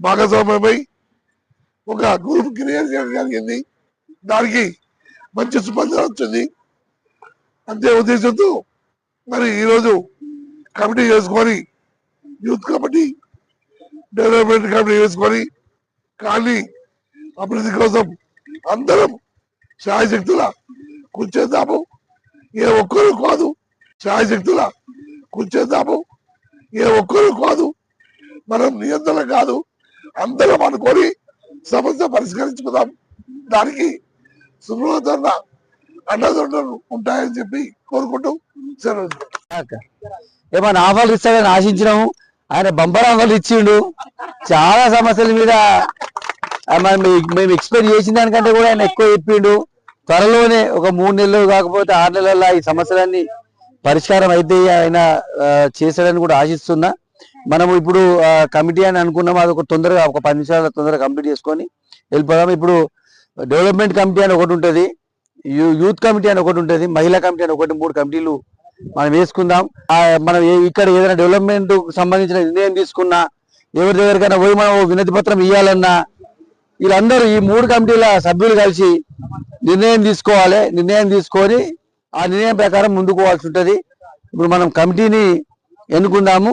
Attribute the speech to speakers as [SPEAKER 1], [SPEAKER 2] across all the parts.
[SPEAKER 1] భాగస్వామ్యమై ఒక group create జరిగింది. దానికి మంచి స్పందన వచ్చింది. అంతే ఉద్దేశంతో మరి ఈరోజు కమిటీ చేసుకొని యూత్ కమిటీ డెవలప్మెంట్ కమిటీ చేసుకొని కానీ అభివృద్ధి కోసం అందరం శాయశక్తుల కూర్చేద్దాము ఏ ఒక్కరు కాదు శాయశక్తుల కూర్చేద్దాము ఏ ఒక్కరు కాదు మనం నియంత్రణ కాదు. అందరం అనుకొని సమస్య పరిష్కరించుకుందాం. దానికి సుబ్రహ్మణ్య అండదండలు ఉంటాయని చెప్పి కోరుకుంటూ సెలవు
[SPEAKER 2] ఏమైనా ఆఫర్లు ఇస్తాడని ఆశించినాము. ఆయన బంపర్ ఆఫర్లు ఇచ్చిండు. చాలా సమస్యల మీద మరి మేము ఎక్స్పెక్ట్ చేసిన దానికంటే కూడా ఆయన ఎక్కువ చెప్పిండు. త్వరలోనే ఒక మూడు నెలలు కాకపోతే ఆరు నెలల్లో ఈ సమస్యలన్నీ పరిష్కారం అయితే ఆయన చేశాడని కూడా ఆశిస్తున్నా. మనము ఇప్పుడు కమిటీ అని అనుకున్నాం అది ఒక తొందరగా ఒక పది నిమిషాల తొందరగా కంప్లీట్ చేసుకొని వెళ్ళిపోదాం. ఇప్పుడు డెవలప్మెంట్ కమిటీ అని ఒకటి ఉంటుంది యూత్ కమిటీ అని ఒకటి ఉంటుంది మహిళా కమిటీ అని ఒకటి మూడు కమిటీలు మనం వేసుకుందాం. మనం ఇక్కడ ఏదైనా డెవలప్మెంట్ సంబంధించిన నిర్ణయం తీసుకున్నా ఎవరి దగ్గరికైనా పోయి మనం వినతి పత్రం ఇవ్వాలన్నా వీళ్ళందరూ ఈ మూడు కమిటీల సభ్యులు కలిసి నిర్ణయం తీసుకోవాలి. నిర్ణయం తీసుకొని ఆ నిర్ణయం ప్రకారం ముందుకు పోవాల్సి ఇప్పుడు మనం కమిటీని ఎన్నుకుందాము.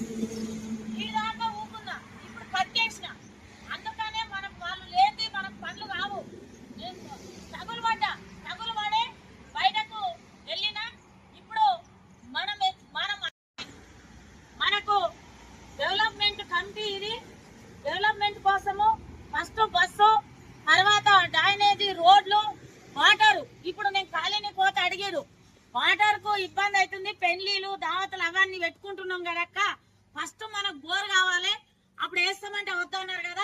[SPEAKER 3] వాటర్ ఇప్పుడు నేను కాలేని పోతే అడిగారు వాటర్కు ఇబ్బంది అవుతుంది పెళ్ళిలు దావతలు అవన్నీ పెట్టుకుంటున్నాం కదక్క. ఫస్ట్ మనకు బోర్ కావాలి అప్పుడు వేస్తామంటే వద్దన్నారు కదా.